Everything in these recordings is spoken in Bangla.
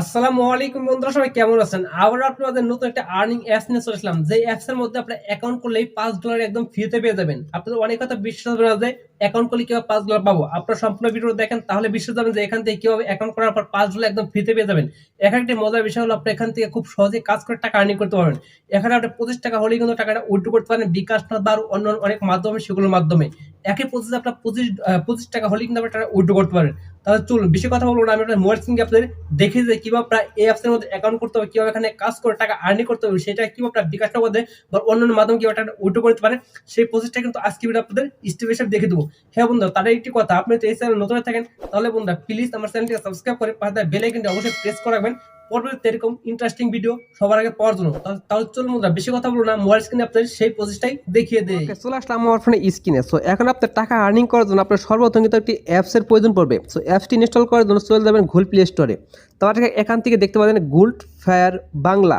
আসসালামু আলাইকুম বন্ধুরা, সবাই কেমন আছেন? আবার আপনাদের নতুন একটা আর্নিং অ্যাপস নিয়ে চলে আসলাম যে অ্যাপসের মধ্যে আপনি অ্যাকাউন্ট করলেই পাঁচ ডলার একদম ফ্রিতে পেয়ে যাবেন। আপনাদের অনেক কথা বিশ্বাস হবে না যে অ্যাকাউন্ট করলে কীভাবে পাঁচ ডলার পাবো? আপনার সম্পূর্ণ ভিডিও দেখেন, তাহলে বিশ্বাস যাবেন যে এখান থেকে কীভাবে অ্যাকাউন্ট করার পর পাঁচ ডলার একদম ফ্রিতে পেয়ে যাবেন। এখানে একটি মজার বিষয় হলো, আপনি এখান থেকে খুব সহজে কাজ করে টাকা আর্নিং করতে পারবেন। এখানে আপনি পঁচিশ টাকা হলেই কিন্তু টাকাটা উইথড্র করতে পারেন, বিকাশ না বা অন্য অনেক মাধ্যমে, সেগুলোর মাধ্যমে। একই প্রসেসে আপনার পঁচিশ পঁচিশ টাকা হলেই কিন্তু আপনি টাকা উইথড্র করতে পারেন তাহলে চলুন, বেশি কথা বলব না, আমি আপনার মোবাইল স্ক্রিনকে আপনাদের দেখে যে কীভাবে আপনার এই অ্যাপসের মধ্যে অ্যাকাউন্ট করতে হবে, কীভাবে এখানে কাজ করে টাকা আর্নি করতে হবে, সেটা কীভাবে আপনার বিকাশ নগদে বা অন্যান্য মাধ্যমে কীভাবে টাকা উইথড্র করতে পারেন, সেই প্রসেসটা কিন্তু আজকে ভিডিও আপনাদের স্টেপ হিসেবে দেখে দেবো। হ্যাঁ বন্ধু তার একটি কথা, আপনি তো এই চ্যানেল নতুন থাকেন, তাহলে বন্ধুরা প্লিজ আমার চ্যানেলটিকে সাবস্ক্রাইব করে পাশে বেল আইকনটি অবশ্যই প্রেস করে রাখবেন। পরবর্তীতে এরকম ইন্টারেস্টিং ভিডিও সবার আগে পাওয়ার জন্য। তাহলে- চলুন বন্ধুরা, বেশি কথা বলব না মোবাইল স্ক্রিনে আপনাদের সেই প্রসেসটাই দেখিয়ে দেয় চলে আসলাম আমার ফোনে স্ক্রিনে সো এখন আপনার টাকা আর্নিং করার জন্য আপনার সর্বপ্রথম কিন্তু একটি অ্যাপসের প্রয়োজন পড়বে। সো অ্যাপসটি ইনস্টল করার জন্য চলে যাবেন গুগল প্লে স্টোরে তারপর এখান থেকে দেখতে পাবেন গুল্ড ফায়ার বাংলা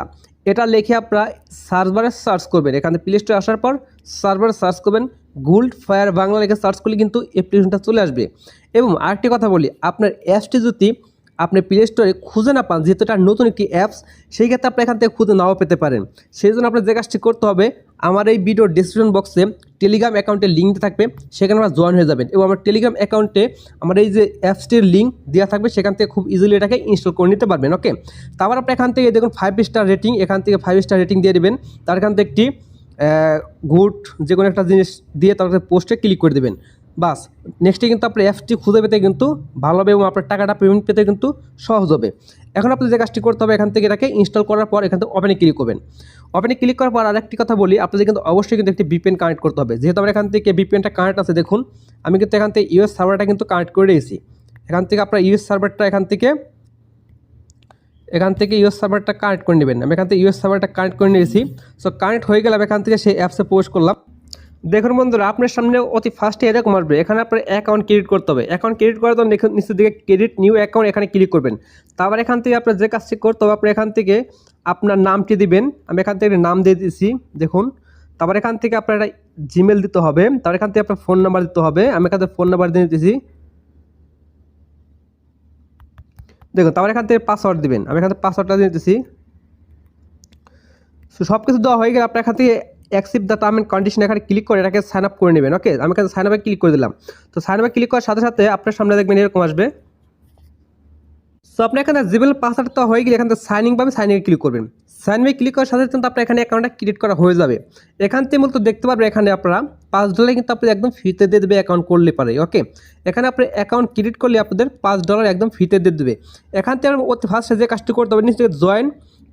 এটা লিখে আপনারা সার্ভারে সার্চ করবেন। এখানে প্লে স্টোরে আসার পর সার্ভারে সার্চ করবেন গুল্ড ফায়ার বাংলা লেখে সার্চ করলে কিন্তু অ্যাপ্লিকেশনটা চলে আসবে। এবং আরেকটি কথা বলি, আপনার অ্যাপসটি যদি আপনি প্লে স্টোরে খুঁজে না পান, যেহেতু এটা নতুন একটি অ্যাপস সেই ক্ষেত্রে আপনি এখান থেকে খুঁজে নাও পেতে পারেন। সেই জন্য আপনার যে কাজটি করতে হবে আমার এই ভিডিও ডিসক্রিপশন বক্সে টেলিগ্রাম অ্যাকাউন্টের লিঙ্ক থাকবে, সেখানে আমরা জয়েন হয়ে যাবেন। এবং আমার টেলিগ্রাম অ্যাকাউন্টে আমার এই যে অ্যাপসটির লিঙ্ক দেওয়া থাকবে, সেখান থেকে খুব ইজিলি এটাকে ইনস্টল করে নিতে পারবেন ওকে তারপর আপনি এখান থেকে দেখুন ফাইভ স্টার রেটিং এখান থেকে ফাইভ স্টার রেটিং দিয়ে দেবেন। তার এখান থেকে একটি গুড যে কোনো একটা জিনিস দিয়ে তার পোস্টে ক্লিক করে দেবেন। বাস। নেক্সটে কিন্তু আপনার অ্যাপসটি খুঁজে পেতে কিন্তু ভালো হবে এবং আপনার টাকাটা পেমেন্ট পেতে কিন্তু সহজ হবে। এখন আপনি যে কাজটি করতে হবে, এখান থেকে এটাকে ইনস্টল করার পর এখান থেকে ওপেনে ক্লিক করবেন। ওপেনে ক্লিক করার পর আরেকটি কথা বলি আপনাদের কিন্তু অবশ্যই কিন্তু একটি বিপিএন কানেক্ট করতে হবে। যেহেতু আমার এখান থেকে বিপিএনটা কানেক্ট আছে, দেখুন, আমি কিন্তু এখান থেকে ইউএস সার্ভারটা কিন্তু কানেক্ট করে রেখেছি এখান থেকে আপনার ইউএস সার্ভারটা এখান থেকে এখান থেকে ইউএস সার্ভারটা কানেক্ট করে নেবেন। আমি এখান থেকে ইউএস সার্ভারটা কানেক্ট করে নিয়েছি। সো কানেক্ট হয়ে গেলে আমি এখান থেকে সেই অ্যাপসে পোস্ট করলাম। দেখুন বন্ধুরা, আপনার সামনে অতি ফার্স্টে এরকম আসবে। এখানে আপনার অ্যাকাউন্ট ক্রিয়েট করতে হবে। অ্যাকাউন্ট ক্রিয়েট করার জন্য নিচের দিকে ক্রেডিট নিউ অ্যাকাউন্ট এখানে ক্লিক করবেন। তারপর এখান থেকে আপনার যে কাজটি করতে হবে আপনি এখান থেকে আপনার নামটি দিবেন। আমি এখান থেকে নাম দিয়ে দিচ্ছি দেখুন। তারপর এখান থেকে আপনার একটা জিমেল দিতে হবে। তারপর এখান থেকে আপনার ফোন নাম্বার দিতে হবে। আমি এখান থেকে ফোন নাম্বার দিয়ে দিতেছি দেখুন তারপর এখান থেকে পাসওয়ার্ড দিবেন। আমি এখান থেকে পাসওয়ার্ডটা দিয়ে দিতেছি সব কিছু দেওয়া হয়ে গেলে আপনার এখান থেকে accept the term and condition এখানে ক্লিক করে এটাকে সাইন আপ করে নেবেন ওকে আমি এখানে সাইন আপে ক্লিক করে দিলাম। তো সাইন আপে ক্লিক করার সাথে সাথে আপনার সামনে দেখবেন এরকম আসবে। সো আপনি এখানে জিমেল তো হয়ে গেলে এখান থেকে সাইনিং পাবেন সাইনিংয়ে ক্লিক করবেন। সাইনিংয়ে ক্লিক করার সাথে সাথে কিন্তু আপনার এখানে অ্যাকাউন্টটা ক্রিয়েট করা হয়ে যাবে। এখান থেকে মূলত দেখতে পারবেন এখানে আপনারা পাঁচ ডলার কিন্তু আপনি একদম ফ্রিতে দিয়ে দেবে অ্যাকাউন্ট করলে পারে ওকে এখানে আপনি অ্যাকাউন্ট ক্রিয়েট করলে আপনাদের পাঁচ ডলার একদম ফ্রিতে দিয়ে দেবে। এখান থেকে অতি ফার্স্টে যে কাজটি করতে হবে, নিশ্চয়ই জয়েন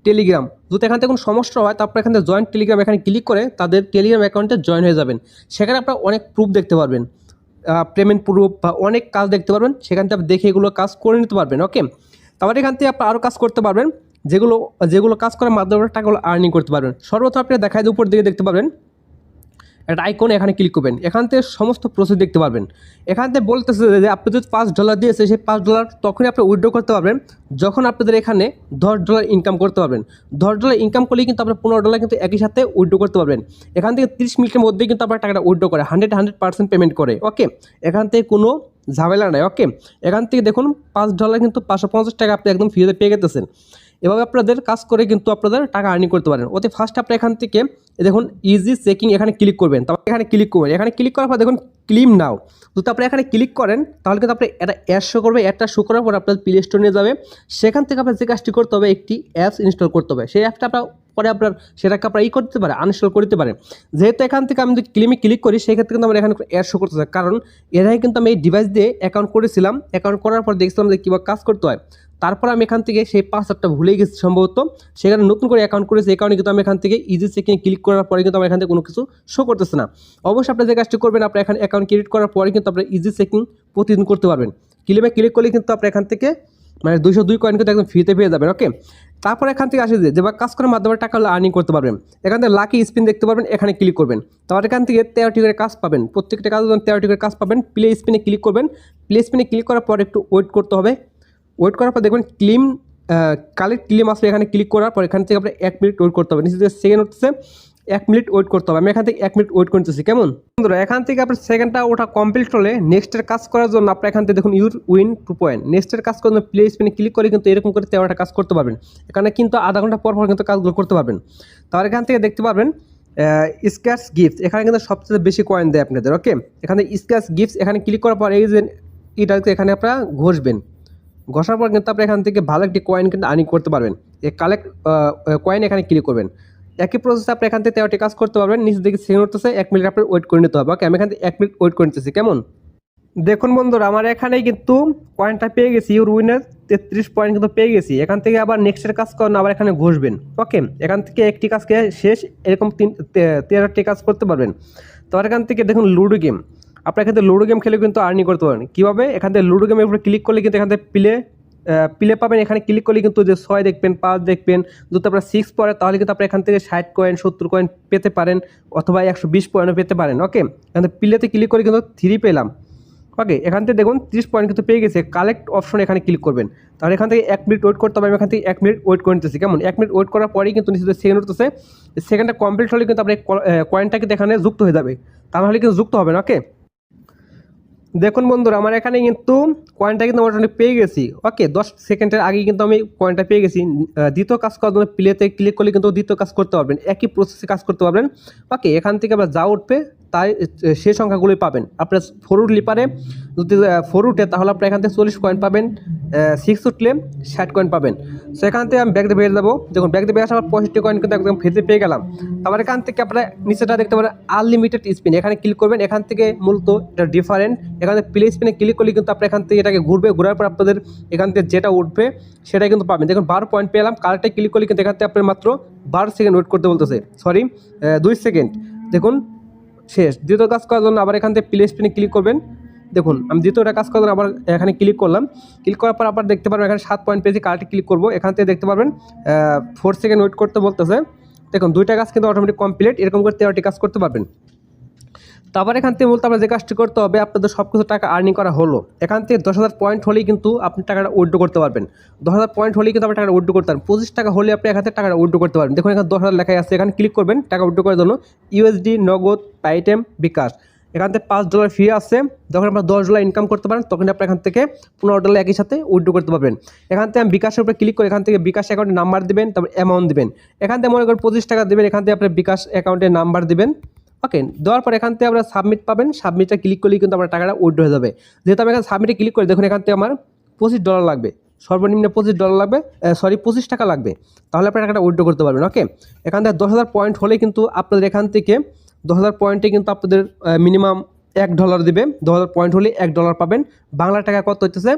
টেলিগ্রাম। যদি এখান থেকে কোনো সমস্যা হয়, তারপর এখান থেকে জয়েন্ট টেলিগ্রাম এখানে ক্লিক করে তাদের টেলিগ্রাম অ্যাকাউন্টে জয়েন হয়ে যাবেন। সেখানে আপনারা অনেক প্রুফ দেখতে পারবেন। পেমেন্ট প্রুফ বা অনেক কাজ দেখতে পারবেন। সেখান থেকে দেখে এগুলো কাজ করে নিতে পারবেন ওকে তারপরে এখান থেকে আপনি আরও কাজ করতে পারবেন। যেগুলো যেগুলো কাজ করার মাধ্যমে টাকাগুলো আর্নিং করতে পারবেন। সর্বপ্রথম আপনি দেখায় উপর দিকে দেখতে পারবেন। একটা আইকন এখানে ক্লিক করবেন। এখান থেকে সমস্ত প্রসেস দেখতে পারবেন। এখান থেকে বলতেছে যে আপনি যদি পাঁচ ডলার দিয়েছে সেই পাঁচ ডলার তখনই আপনি উইথড্র করতে পারবেন। যখন আপনাদের এখানে দশ ডলার ইনকাম করতে পারবেন। দশ ডলার ইনকাম করলেই কিন্তু আপনার পনেরো ডলার কিন্তু একই সাথে উইড্রো করতে পারবেন। এখান থেকে তিরিশ মিনিটের মধ্যেই কিন্তু আপনার টাকাটা উইড্রো করে হান্ড্রেড হান্ড্রেড পার্সেন্ট পেমেন্ট করে ওকে এখান থেকে কোনো ঝামেলা নাই ওকে এখান থেকে দেখুন পাঁচ ডলার কিন্তু পাঁচশো পঞ্চাশ টাকা আপনি একদম ফ্রিতে পেয়ে গেতেছেন। এভাবে আপনাদের কাজ করে কিন্তু আপনাদের টাকা আর্নিং করতে পারেন। ওতে ফার্স্ট আপনি এখান থেকে দেখুন ইজি চেকিং এখানে ক্লিক করবেন। তারপর এখানে ক্লিক করবেন। এখানে ক্লিক করার পর দেখুন ক্লিম নাও। যদি আপনি এখানে ক্লিক করেন, তাহলে কিন্তু আপনি এটা অ্যাড শো করবে অ্যাডটা শো করার পর আপনার প্লে স্টোর যাবে। সেখান থেকে আপনার যে কাজটি করতে হবে, একটি অ্যাপস ইনস্টল করতে হবে। সেই অ্যাপটা আপনার, পরে আপনার সেটাকে আপনার ই করতে পারে আনইনস্টল করতে পারেন যেহেতু এখান থেকে আমি যদি ক্লিমে ক্লিক করি সেক্ষেত্রে কিন্তু আমার এখানে অ্যাড শো করতে কারণ এর আগে কিন্তু আমি এই ডিভাইস দিয়ে অ্যাকাউন্ট করেছিলাম। অ্যাকাউন্ট করার পর দেখছিলাম যে কীভাবে কাজ করতে হয়। তারপর আমি এখান থেকে সেই পাসওয়ার্ডটা ভুলে গেছি সম্ভবত। সেখানে নতুন করে অ্যাকাউন্ট করেছি, এই কারণে কিন্তু আমি এখান থেকে ইজি চেকিং ক্লিক করার পরে কিন্তু আমার এখান থেকে কোনো কিছু শো করতেছে না। অবশ্যই আপনি যে কাজটি করবেন আপনার এখানে অ্যাকাউন্ট ক্রিয়েট করার পরে কিন্তু আপনার ইজি চেকিং প্রতিদিন করতে পারবেন। ক্লিমে ক্লিক করলে কিন্তু আপনি এখান থেকে মানে দুশো দুই কয়েন কিন্তু একদম ফ্রিতে পেয়ে যাবেন ওকে তারপর এখান থেকে আসে যে বা কাজ করার মাধ্যমে টাকা হলে আর্নিং করতে পারবেন। এখান থেকে লাকি স্পিন দেখতে পারবেন, এখানে ক্লিক করবেন। তারপর এখান থেকে তেরোটি করে কাজ পাবেন। প্রত্যেকটা কাজ তেরোটি করে কাজ পাবেন প্লে স্পিনে ক্লিক করবেন। প্লে স্পিনে ক্লিক করার পর একটু ওয়েট করতে হবে। ওয়েট করার পর দেখবেন ক্লিম কালেক্ট ক্লিম আসলে এখানে ক্লিক করার পর এখান থেকে আপনার এক মিনিট ওয়েট করতে হবে। নিচে যে সেকেন্ড হচ্ছে এক মিনিট ওয়েট করতে হবে। আমি এখান থেকে এক মিনিট ওয়েট করতেছি, কেমন? বন্ধুরা, এখান থেকে আপনার সেকেন্ডটা ওটা কমপ্লিট হলে নেক্সটের কাজ করার জন্য আপনার এখান থেকে দেখুন ইউর উইন টু পয়েন্ট নেক্সটের কাজ করার জন্য প্লে স্পিনে ক্লিক করে কিন্তু এরকম করে তেরোটা কাজ করতে পারবেন। এখানে কিন্তু আধা ঘণ্টা পর পর কিন্তু কাজগুলো করতে পারবেন। তার এখান থেকে দেখতে পারবেন স্ক্যাচ গিফট এখানে কিন্তু সবচেয়ে বেশি কয়েন দেয় আপনাদের ওকে এখানে স্ক্যাচ গিফট এখানে ক্লিক করার পর এই যে এটাকে এখানে আপনারা ঘষবেন। ঘষার পর কিন্তু আপনি এখান থেকে ভালো একটি কয়েন কিন্তু আর্নিং করতে পারবেন। এই কালেক্ট কয়েন এখানে ক্লিক করবেন। একই প্রসেসে আপনি এখান থেকে তেরোটি কাজ করতে পারবেন নিচে দিকে সেকেন্ড হতেছে এক মিনিট আপনার ওয়েট করে নিতে হবে। ওকে আমি এখান থেকে এক মিনিট ওয়েট করে নিতেছি, কেমন? দেখুন বন্ধুরা, আমার এখানে কিন্তু পয়েন্টটা পেয়ে গেছি ইউর উইনার তেত্রিশ পয়েন্ট কিন্তু পেয়ে গেছি। এখান থেকে আবার নেক্সটের কাজ করেন, আবার এখানে ঘষবেন। ওকে এখান থেকে একটি কাজকে শেষ, এরকম তিন তেরোটি কাজ করতে পারবেন। তো এখান থেকে দেখুন লুডো গেম। আপনার এখান থেকে লুডো গেম খেলে কিন্তু আর্নিং করতে পারেন কীভাবে? এখান থেকে লুডো গেমের উপরে ক্লিক করলে কিন্তু এখান থেকে প্লে প্লে পাবেন, এখানে ক্লিক করলে কিন্তু যে ছয় দেখবেন, পাঁচ দেখবেন, যদি আপনার সিক্স পড়ে তাহলে কিন্তু আপনি এখান থেকে ষাট কয়েন সত্তর কয়েন পেতে পারেন, অথবা একশো বিশ পয়েন্টও পেতে পারেন ওকে এখান থেকে প্লেতে ক্লিক করে কিন্তু থ্রি পেলাম ওকে এখান থেকে দেখুন, তিরিশ পয়েন্ট কিন্তু পেয়ে গেছে কালেক্ট অপশন এখানে ক্লিক করবেন। তাহলে এখান থেকে এক মিনিট ওয়েট করতে হবে, আমি এখান থেকে এক মিনিট ওয়েট করে নিতেছি, কেমন? এক মিনিট ওয়েট করার পরেই কিন্তু নিচে সেকেন্ড উঠতেছে সেকেন্ডটা কমপ্লিট হলে কিন্তু আপনার কয়েনটা কিন্তু এখানে যুক্ত হয়ে যাবে, তা নাহলে কিন্তু যুক্ত হবে না ওকে দেখুন বন্ধুরা, আমার এখানে কিন্তু কয়েনটা কিন্তু মোটামুটি পেয়ে গেছি। ওকে দশ সেকেন্ডের আগে কিন্তু আমি কয়েনটা পেয়ে গেছি। দ্বিতীয় কাজ করার জন্য প্লেতে ক্লিক করলে কিন্তু দ্বিতীয় কাজ করতে পারবেন। একই প্রসেসে কাজ করতে পারবেন। ওকে এখান থেকে আবার যা উঠবে তাই সেই সংখ্যাগুলোই পাবেন। আপনার ফোর উঠলে পারে, যদি ফোর উঠে তাহলে আপনি এখান থেকে চল্লিশ কয়েন পাবেন সিক্স উঠলে ষাট কয়েন পাবেন। সেখান থেকে আমি ব্যাগতে বেরিয়ে যাব। যখন ব্যাগতে বেরিয়ে আসার পঁয়ষট্টি কয়েন কিন্তু একদম ফেতে পেয়ে গেলাম। তারপর এখান থেকে আপনারা নিচেটা দেখতে পারেন আনলিমিটেড স্পিন এখানে ক্লিক করবেন, এখান থেকে মূলত এটা ডিফারেন্ট এখান থেকে প্লে স্পিনে ক্লিক করলে কিন্তু আপনি এখান থেকে এটাকে ঘুরবে, ঘোরার পর আপনাদের এখান থেকে যেটা উঠবে, সেটাই কিন্তু পাবেন। দেখুন, বারো পয়েন্ট পেলাম কারেক্টে ক্লিক করলে কিন্তু এখান থেকে আপনার মাত্র বারো সেকেন্ড ওয়েট করতে বলতেছে। সরি দুই সেকেন্ড দেখুন শেষ। দ্বিতীয় কাজ করার জন্য আবার এখান থেকে প্লে স্পিনে ক্লিক করবেন। দেখুন, আমি দ্বিতীয়টা কাজ করার জন্য আবার এখানে ক্লিক করলাম। ক্লিক করার পর আবার দেখতে পারবেন এখানে সাত পয়েন্ট পেয়েছি কালটি ক্লিক করব। এখান থেকে দেখতে পারবেন ফোর সেকেন্ড ওয়েট করতে বলতেছে। দেখুন, দুইটা কাজ কিন্তু অটোমেটিক কমপ্লিট এরকম করে তেরোটি কাজ করতে পারবেন। তারপর এখান থেকে মূলত আপনার যে কাজটি করতে হবে, আপনাদের সব কিছু টাকা আর্নিং করা হলো। এখান থেকে দশ হাজার পয়েন্ট হলেই কিন্তু আপনি টাকাটা উইড্রো করতে পারবেন। দশ হাজার পয়েন্ট হলেই কিন্তু আপনি টাকাটা উইড্রো করতে পারবেন। পঁচিশ টাকা হলে আপনি এখান থেকে টাকাটা উইড্রো করতে পারবেন। দেখুন, এখানে দশ হাজার লেখাই আছে। এখানে ক্লিক করবেন, টাকা উইড্রো করার জন্য ইউএসডি নগদ পাইটেম বিকাশ। এখান থেকে পাঁচ ডলার ফি আছে। যখন আপনার দশ ডলার ইনকাম করতে পারেন তখন আপনি এখান থেকে পনেরো ডলার একই সাথে উইড্রো করতে পারবেন। এখান থেকে আমি বিকাশের উপরে ক্লিক করে এখান থেকে বিকাশ অ্যাকাউন্টের নাম্বার দেবেন, তারপর অ্যামাউন্ট দেবেন। এখান থেকে মনে করেন পঁচিশ টাকা দেবেন, এখান থেকে আপনার বিকাশ অ্যাকাউন্টের নাম্বার দিবেন। ওকে দেওয়ার পর এখান থেকে আমরা সাবমিট পাবেন। সাবমিটটা ক্লিক করলেই কিন্তু আমার টাকাটা উইড্রো হয়ে যাবে। যেহেতু আমি এখানে সাবমিটে ক্লিক করি, দেখুন এখান থেকে আমার পঁচিশ ডলার লাগবে। সর্বনিম্ন পঁচিশ ডলার লাগবে সরি পঁচিশ টাকা লাগবে। তাহলে আপনি টাকাটা উইড্রো করতে পারবেন। ওকে এখান থেকে দশ হাজার পয়েন্ট হলে কিন্তু আপনাদের এখান থেকে দশ হাজার পয়েন্টে কিন্তু আপনাদের মিনিমাম এক ডলার দিবে। দশ হাজার পয়েন্ট হলে এক ডলার পাবেন। বাংলা টাকা কত হইতেছে?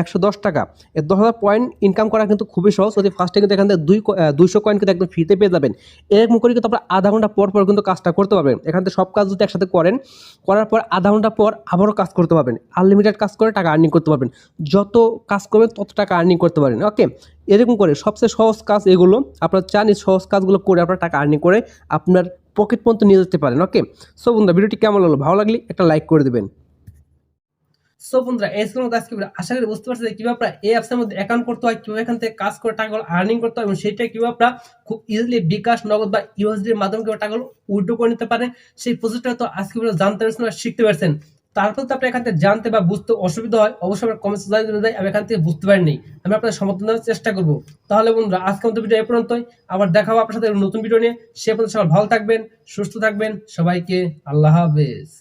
একশো দশ টাকা। এই দশ হাজার পয়েন্ট ইনকাম করা কিন্তু খুবই সহজ। যদি ফার্স্টে কিন্তু এখান থেকে দুই দুইশো কয়েন কিন্তু একদম ফ্রিতে পেয়ে যাবেন। এরকম করে কিন্তু আপনার আধা ঘণ্টা পর পর কিন্তু কাজটা করতে পারবেন। এখান থেকে সব কাজ যদি একসাথে করেন, করার পর আধা ঘণ্টা পর আবারও কাজ করতে পারবেন। আনলিমিটেড কাজ করে টাকা আর্নিং করতে পারবেন। যত কাজ করবেন, তত টাকা আর্নিং করতে পারেন ওকে এরকম করে সবচেয়ে সহজ কাজ এগুলো, আপনার চান এই সহজ কাজগুলো করে আপনার টাকা আর্নিং করে আপনার পকেট পর্যন্ত নিয়ে যেতে পারেন। ওকে সো বন্ধুরা, ভিডিওটি কেমন লাগল? ভালো লাগলে একটা লাইক করে দেবেন। সো বন্ধুরা, এই ছিল আজকে। আশা করি বুঝতে পারছেন যে কীভাবে আপনারা এই অ্যাপসের মধ্যে অ্যাকাউন্ট করতে হয়, কীভাবে এখান থেকে কাজ করে টাকাগুলো আর্নিং করতে হয়, এবং সেটা কীভাবে আপনারা খুব ইজিলি বিকাশ, নগদ বা ইউএসডির মাধ্যমে কীভাবে টাকাগুলো উইড্রো করে নিতে পারেন, সেই প্রসেসটা তো আজকে জানতে পারছেন বা শিখতে পারছেন। তারপর তো আপনি এখান থেকে জানতে বা বুঝতে অসুবিধা হয়, অবশ্যই আমার কমেন্টস জানিয়ে দেয় আমি এখান থেকে বুঝতে পারিনি। আমি আপনাদের সমর্থন দেওয়ার চেষ্টা করব। তাহলে বন্ধুরা, আজকে মতো ভিডিও এ পর্যন্তই। আবার দেখা হবে আপনার সাথে নতুন ভিডিও নিয়ে। সে পর্যন্ত সবাই ভালো থাকবেন, সুস্থ থাকবেন। সবাইকে আল্লাহ হাফেজ।